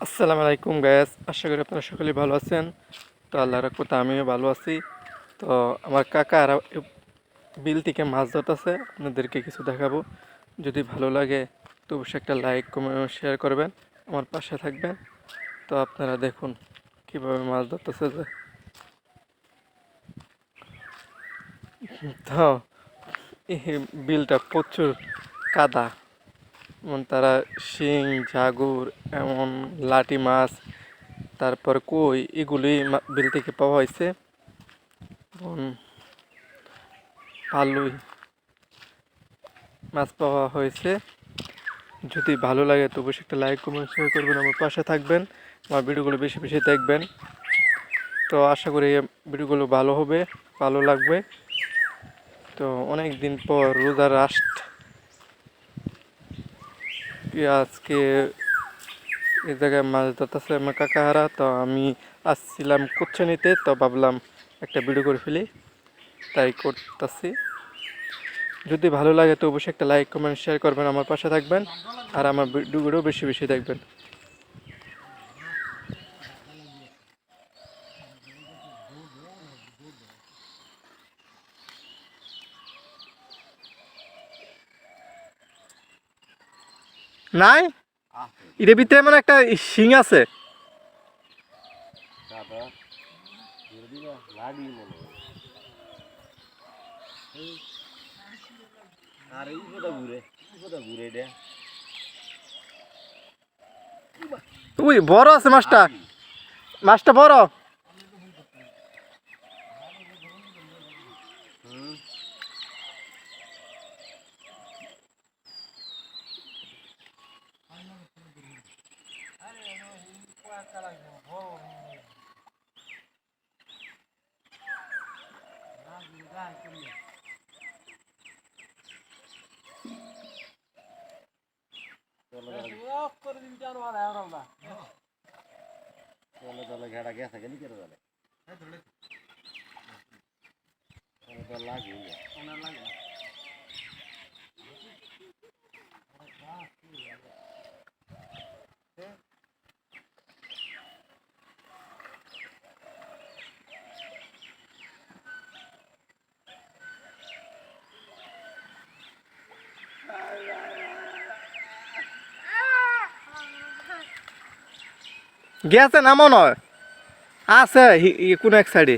আসসালামু আলাইকুম গ্যাস আশা করি আপনারা সকলেই ভালো আছেন। তো আল্লাহর রহমতে আমিও ভালো আছি। তো আমার কাকা আর বিল থেকে মাছ ধরতেছে। আপনাদেরকে কিছু দেখাবো। যদি ভালো লাগে, তো অবশ্যই একটা লাইক কমেন্ট শেয়ার করবেন। আমার পাশে থাকবেন। তো আপনারা দেখুন কীভাবে মাছ ধরতেছে যে। তো, এই বিলটা প্রচুর কাদা। যেমন তারা শিং, জাগুর, এমন লাটি মাছ, তারপর কই এগুলি বিল থেকে পাওয়া হয়েছে। পালুই মাছ পাওয়া হয়েছে। যদি ভালো লাগে তো অবশ্যই একটা লাইক কমেন্ট শেয়ার করবেন। আমার পাশে থাকবেন, আমার ভিডিওগুলো বেশি বেশি দেখবেন। তো আশা করি ভিডিওগুলো ভালো হবে, ভালো লাগবে। তো অনেক দিন পর রোজার রাস্ট আজকে এই জায়গায় মাছ ধরতেছে আমার কাকাহারা, তো আমি আসছিলাম কুচ্ছ নিতে তো ভাবলাম একটা ভিডিও করে ফেলি। তাই করতেছি। যদি ভালো লাগে তো অবশ্যই একটা লাইক কমেন্ট শেয়ার করবেন, আমার পাশে থাকবেন। আর আমার ভিডিওগুলো বেশি বেশি দেখবেন। নাই? এটার ভিতরে মানে একটা শিং আছে। তুই বড় আছে মাছটা। মাছটা বড়। চলো চলো ঘেড়া গেছে কেন কেন চলো তো। লাগে গেছে না মনে আছে কোন এক সাইডে